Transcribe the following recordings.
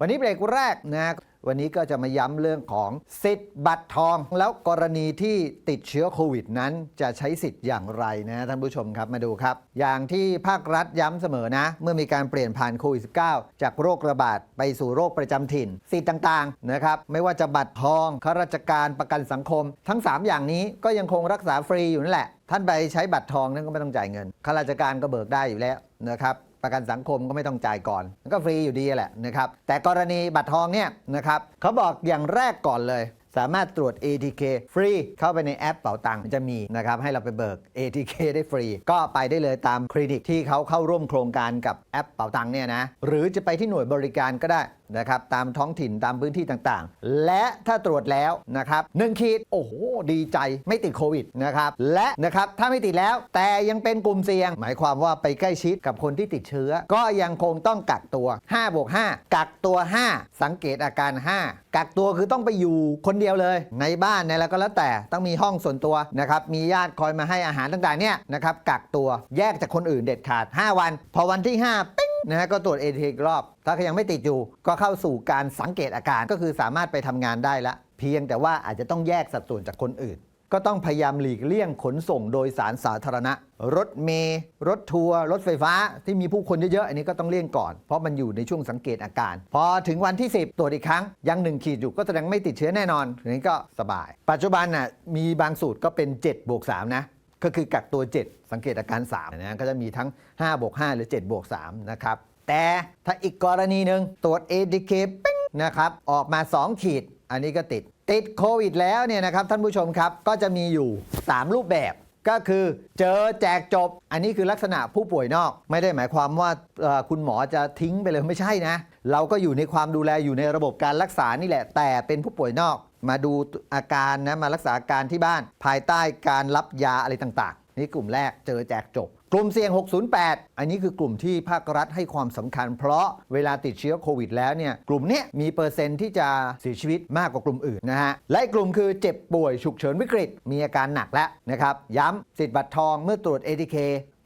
วันนี้เบรกแรกนะวันนี้ก็จะมาย้ำเรื่องของสิทธิ์บัตรทอง แล้วกรณีที่ติดเชื้อโควิดนั้น จะใช้สิทธิ์อย่างไรนะท่านผู้ชมครับมาดูครับ อย่างที่ภาครัฐย้ำเสมอนะ เมื่อมีการเปลี่ยนผ่านโควิด -19 จากโรคระบาดไปสู่โรคประจำถิ่น สิทธิ์ต่างๆนะครับไม่ว่าจะบัตรทองข้าราชการประกันสังคม ทั้ง 3 อย่างนี้ก็ยังคงรักษาฟรีอยู่นั่นแหละ ท่านไปใช้บัตรทองนั่นก็ไม่ต้องจ่ายเงินข้าราชการก็เบิกได้อยู่แล้วนะครับ ประกันสังคมก็ไม่ต้องจ่ายก่อนก็ฟรีอยู่ดีแหละนะครับแต่กรณีบัตรทองเนี่ยนะครับเขาบอกอย่างแรกก่อนเลย สามารถตรวจ ATK ฟรีเข้าไปในแอปเป๋าตังค์จะมีนะครับให้เราไปเบิก ATK ได้ฟรี ก็ไปได้เลยตามคลินิกที่เขาเข้าร่วมโครงการกับแอปเป๋าตังค์เนี่ยนะหรือจะไปที่หน่วยบริการก็ได้ นะครับตามท้องถิ่นตามพื้นที่ต่างๆ และถ้าตรวจแล้วนะครับหนึ่งขีดโอ้โหดีใจไม่ติดโควิดนะครับและนะครับถ้าไม่ติดแล้วแต่ยังเป็นกลุ่มเสี่ยง หมายความว่าไปใกล้ชิดกับคนที่ติดเชื้อ ก็ยังคงต้องกักตัว5บวก5กักตัว 5 สังเกตอาการ 5 กักตัวคือต้องไปอยู่คนเดียวเลย ในบ้านในอะไรก็แล้วแต่ต้องมีห้องส่วนตัวนะครับมีญาติคอยมาให้อาหารต่างๆเนี่ยนะครับกักตัวแยกจากคนอื่นเด็ดขาด 5 วัน พอวันที่5ปิ๊ นะฮะก็ตรวจเอทีอีกรอบ ถ้ายังไม่ติดอยู่ ก็เข้าสู่การสังเกตอาการก็คือสามารถไปทำงานได้ละ เพียงแต่ว่าอาจจะต้องแยกสัดส่วนจากคนอื่น ก็ต้องพยายามหลีกเลี่ยงขนส่งโดยสารสาธารณะ รถเมล์รถทัวร์รถไฟฟ้าที่มีผู้คนเยอะๆ อันนี้ก็ต้องเลี่ยงก่อน เพราะมันอยู่ในช่วงสังเกตอาการ พอถึงวันที่ 10 ตรวจอีกครั้ง ยังหนึ่งขีดอยู่ก็แสดงไม่ติดเชื้อแน่นอนอันนี้ก็สบาย ปัจจุบันน่ะมีบางสูตรก็เป็น7บวก3นะ ก็คือกักตัว 7 สังเกตอาการ 3 นะก็จะมีทั้ง 5 บวก 5 หรือ 7 บวก 3 นะครับ แต่ถ้าอีกกรณีหนึ่งตรวจ ATK ปิ๊งนะครับ ออกมา 2 ขีด อันนี้ก็ติด ติดโควิดแล้วเนี่ยนะครับ ท่านผู้ชมครับ ก็จะมีอยู่ 3 รูปแบบก็คือเจอแจกจบ อันนี้คือลักษณะผู้ป่วยนอก ไม่ได้หมายความว่าคุณหมอจะทิ้งไปเลยไม่ใช่นะ เราก็อยู่ในความดูแลอยู่ในระบบการรักษานี่แหละ แต่เป็นผู้ป่วยนอก มาดูอาการนะมารักษาอาการที่บ้าน ภายใต้การรับยาอะไรต่างๆ นี่กลุ่มแรกเจอแจกจบ กลุ่มเสี่ยง 608 อันนี้คือกลุ่มที่ภาครัฐให้ความสำคัญ เพราะเวลาติดเชื้อโควิดแล้วเนี่ยกลุ่มนี้มีเปอร์เซ็นต์ที่จะเสียชีวิตมากกว่ากลุ่มอื่นนะฮะ และกลุ่มคือเจ็บป่วยฉุกเฉินวิกฤต มีอาการหนักแล้วนะครับ ย้ำสิทธิ์บัตรทองเมื่อตรวจ ATK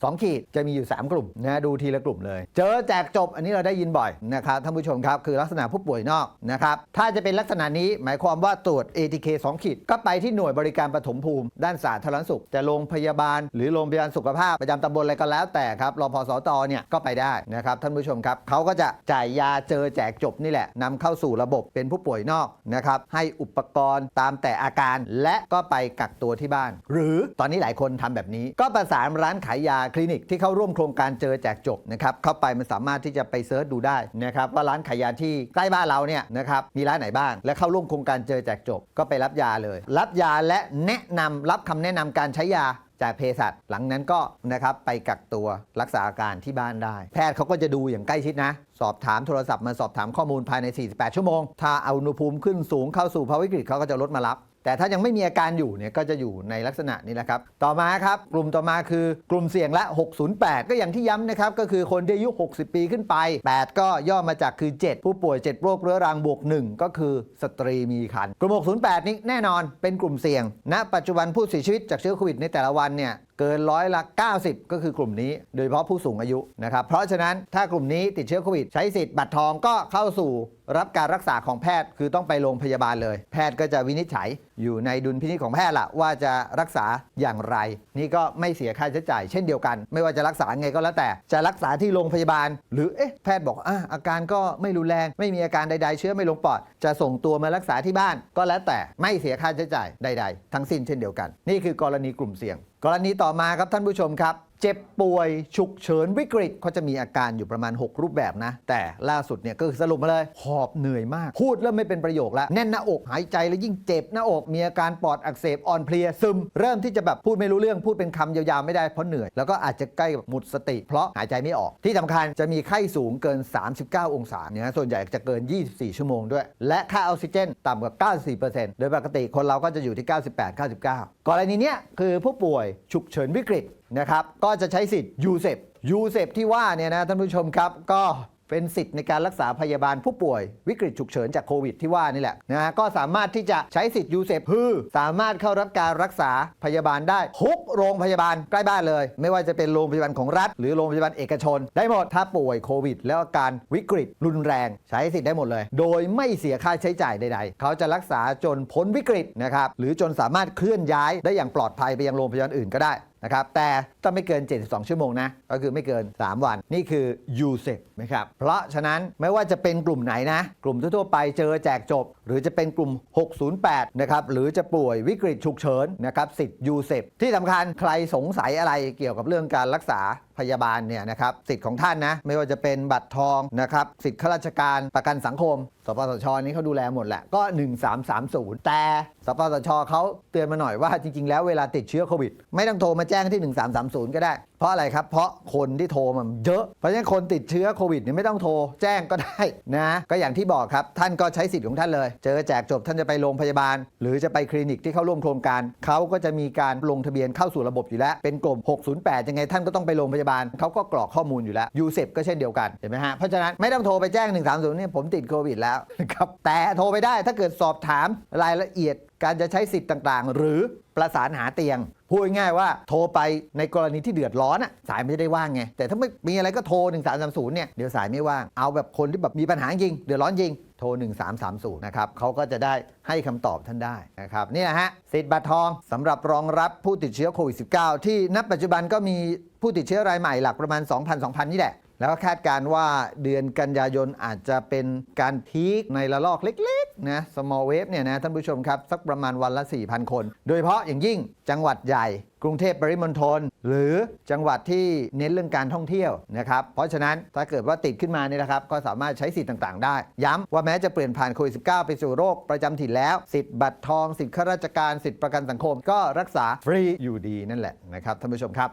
2 ขีดจะมีอยู่ 3 กลุ่มนะดูทีละกลุ่มเลย เจอแจกจบอันนี้เราได้ยินบ่อยนะครับท่านผู้ชมครับ คือลักษณะผู้ป่วยนอกนะครับถ้าจะเป็นลักษณะนี้หมายความว่าตรวจ ATK 2 ขีด ก็ไปที่หน่วยบริการปฐมภูมิ ด้านสาธารณสุขจะโรงพยาบาล หรือโรงพยาบาลสุขภาพประจำตำบลอะไรก็แล้วแต่ครับรอพสตเนี่ยก็ไปได้นะครับท่านผู้ชมครับเขาก็จะจ่ายยาเจอแจกจบนี่แหละนำเข้าสู่ระบบเป็นผู้ป่วยนอกนะครับให้อุปกรณ์ตามแต่อาการและก็ไปกักตัวที่บ้าน หรือตอนนี้หลายคนทำแบบนี้ ก็ประสานร้านขายยาคลินิกที่เข้าร่วมโครงการเจอแจกจบนะครับเข้าไปมันสามารถที่จะไปเซิร์ชดูได้นะครับว่าร้านขายยาที่ใกล้บ้านเราเนี่ยนะครับมีร้านไหนบ้าง และเข้าร่วมโครงการเจอแจกจบก็ไปรับยาเลย รับยาและแนะนำรับคำแนะนำการใช้ยาจากเภสัชหลังนั้นก็นะครับไปกักตัวรักษาอาการที่บ้านได้ แพทย์เขาก็จะดูอย่างใกล้ชิดนะ สอบถามโทรศัพท์มาสอบถามข้อมูลภายใน 48 ชั่วโมง ถ้าเอาอุณหภูมิขึ้นสูงเข้าสู่ภาวะวิกฤตเขาก็จะลดมารับ แต่ถ้ายังไม่มีอาการอยู่เนี่ยก็จะอยู่ในลักษณะนี้แหละครับ ต่อมาครับ กลุ่มต่อมาคือกลุ่มเสี่ยงละ 608 ก็อย่างที่ย้ำนะครับ ก็คือคนที่อายุ 60 ปีขึ้นไป 8 ก็ย่อมาจากคือ 7 ผู้ป่วย 7 โรคเรื้อรังบวก 1 ก็คือสตรีมีครรภ์กลุ่ม 608 นี้แน่นอนเป็นกลุ่มเสี่ยงณปัจจุบันผู้เสียชีวิตจากเชื้อโควิดในแต่ละวันเนี่ย เกินร้อยละ 90 ก็คือกลุ่มนี้ โดยเฉพาะผู้สูงอายุนะครับ เพราะฉะนั้นถ้ากลุ่มนี้ติดเชื้อโควิด ใช้สิทธิ์บัตรทองก็เข้าสู่รับการรักษาของแพทย์คือต้องไปโรงพยาบาลเลย แพทย์ก็จะวินิจฉัยอยู่ในดุลพินิจของแพทย์ละว่าจะรักษาอย่างไร นี่ก็ไม่เสียค่าใช้จ่าย เช่นเดียวกัน ไม่ว่าจะรักษาไงก็แล้วแต่ จะรักษาที่โรงพยาบาล หรือเอ๊ะแพทย์บอกอะอาการก็ไม่รุนแรง ไม่มีอาการใด ๆ เชื้อไม่ลงปอด จะส่งตัวมารักษาที่บ้าน ก็แล้วแต่ไม่เสียค่าใช้จ่ายใด ๆ ทั้งสิ้นเช่นเดียวกัน นี่คือกรณีกลุ่มเสี่ยง กรณีต่อมาครับท่านผู้ชมครับ เจ็บป่วยฉุกเฉินวิกฤตเขาจะมีอาการอยู่ประมาณ 6 รูปแบบนะ แต่ล่าสุดเนี่ยก็คือสรุปมาเลยหอบเหนื่อยมาก พูดเริ่มไม่เป็นประโยคแล้ว แน่นหน้าอกหายใจแล้วยิ่งเจ็บหน้าอกมีอาการปอดอักเสบอ่อนเพลียซึม เริ่มที่จะแบบพูดไม่รู้เรื่องพูดเป็นคำยาวๆไม่ได้เพราะเหนื่อย แล้วก็อาจจะใกล้กับหมดสติ เพราะหายใจไม่ออก ที่สำคัญจะมีไข้สูงเกิน 39 องศาเนี่ยส่วนใหญ่จะเกิน 24 ชั่วโมงด้วย และค่าออกซิเจนต่ำกว่า94%โดยปกติคนเราก็จะอยู่ที่ 98-99 กรณีเนี้ยคือผู้ป่วยฉุกเฉินวิกฤต นะครับก็จะใช้สิทธิ์ยูเซปยูเซปที่ว่าเนี่ยนะท่านผู้ชมครับก็เป็นสิทธิ์ในการรักษาพยาบาลผู้ป่วยวิกฤตฉุกเฉินจากโควิดที่ว่านี่แหละนะฮะก็สามารถที่จะใช้สิทธิ์ยูเซฟคือสามารถเข้ารับการรักษาพยาบาลได้ทุกโรงพยาบาลใกล้บ้านเลย ไม่ว่าจะเป็นโรงพยาบาลของรัฐ หรือโรงพยาบาลเอกชน ได้หมดถ้าป่วยโควิด แล้วอาการวิกฤตรุนแรง ใช้สิทธิ์ได้หมดเลย โดยไม่เสียค่าใช้จ่ายใด ๆ เขาจะรักษาจนพ้นวิกฤตนะครับหรือจนสามารถเคลื่อนย้ายได้อย่างปลอดภัยไปยังโรงพยาบาลอื่นก็ได้ นะครับแต่ต้องไม่เกิน 72 ชั่วโมงนะ ก็คือไม่เกิน 3 วัน นี่คือ u s e p นะครับเพราะฉะนั้นไม่ว่าจะเป็นกลุ่มไหนนะ กลุ่มทั่วๆไปเจอแจกจบหรือจะเป็นกลุ่ม 608 นะครับ หรือจะป่วยวิกฤตฉุกเฉินนะครับสิทธิ์ u s e p ที่สำคัญใครสงสัยอะไรเกี่ยวกับเรื่องการรักษาพยาบาลเนี่ยนะครับสิทธิ์ของท่านนะ ไม่ว่าจะเป็นบัตรทองนะครับสิทธิ์ข้าราชการประกันสังคม สปสชนี้เขาดูแลหมดแหละก็ 1330 แต่สปสชเขาเตือนมาหน่อยว่าจริง ๆ แล้วเวลาติดเชื้อโควิด ไม่ต้องโทรมาแจ้งที่ 1330 ก็ได้ เพราะอะไรครับ เพราะคนที่โทรมันเยอะ เพราะฉะนั้นคนติดเชื้อโควิดเนี่ยไม่ต้องโทร แจ้งก็ได้นะ ก็อย่างที่บอกครับ ท่านก็ใช้สิทธิ์ของท่านเลย เจอแจกจบท่านจะไปโรงพยาบาล หรือจะไปคลินิกที่เข้าร่วมโครงการ เขาก็จะมีการลงทะเบียนเข้าสู่ระบบอยู่แล้ว เป็นกลุ่ม 608 ยังไงท่านก็ต้องไปโรงพยาบาล เขาก็กรอกข้อมูลอยู่แล้ว ยูเซก็เช่นเดียวกัน เห็นไหมฮะ เพราะฉะนั้นไม่ต้องโทรไปแจ้ง 130เนี่ยผมติดโควิดแล้วนะครับ แต่โทรไปได้ถ้าเกิดสอบถามรายละเอียดการจะใช้สิทธิ์ต่างๆ หรือประสานหาเตียง พูดง่ายว่าโทรไปในกรณีที่เดือดร้อนอะสายไม่ได้ว่างไง แต่ถ้าไม่มีอะไรก็โทร 1330เนี่ยเดี๋ยวสายไม่ว่างเอาแบบคนที่แบบมีปัญหาจริง เดือดร้อนจริงโทร 1330 นะครับเขาก็จะได้ให้คำตอบท่านได้นะครับนี่ยฮะสิทธิ์บัตรทองสำหรับรองรับผู้ติดเชื้อโควิด -19 ที่ณปัจจุบันก็มีผู้ติดเชื้อรายใหม่หลักประมาณ 2,000 2,000 นี่แหละ แล้วก็คาดการ์ว่าเดือนกันยายนอาจจะเป็นการพีคในระลอกเล็กๆนะ small wave เนี่ยนะท่านผู้ชมครับ สักประมาณวันละ 4,000 คน โดยเฉพาะอย่างยิ่งจังหวัดใหญ่กรุงเทพปริมณฑลหรือจังหวัดที่เน้นเรื่องการท่องเที่ยวนะครับ เพราะฉะนั้นถ้าเกิดว่าติดขึ้นมาเนี่ยนะครับก็สามารถใช้สิทธิ์ต่างๆ ได้ ย้ำว่าแม้จะเปลี่ยนผ่านโควิด -19 ไปสู่โรคประจำถิ่นแล้ว สิทธิ์บัตรทอง สิทธิ์ข้าราชการสิทธิ์ประกันสังคม ก็รักษาฟรีอยู่ดีนั่นแหละนะครับท่านผู้ชมครับ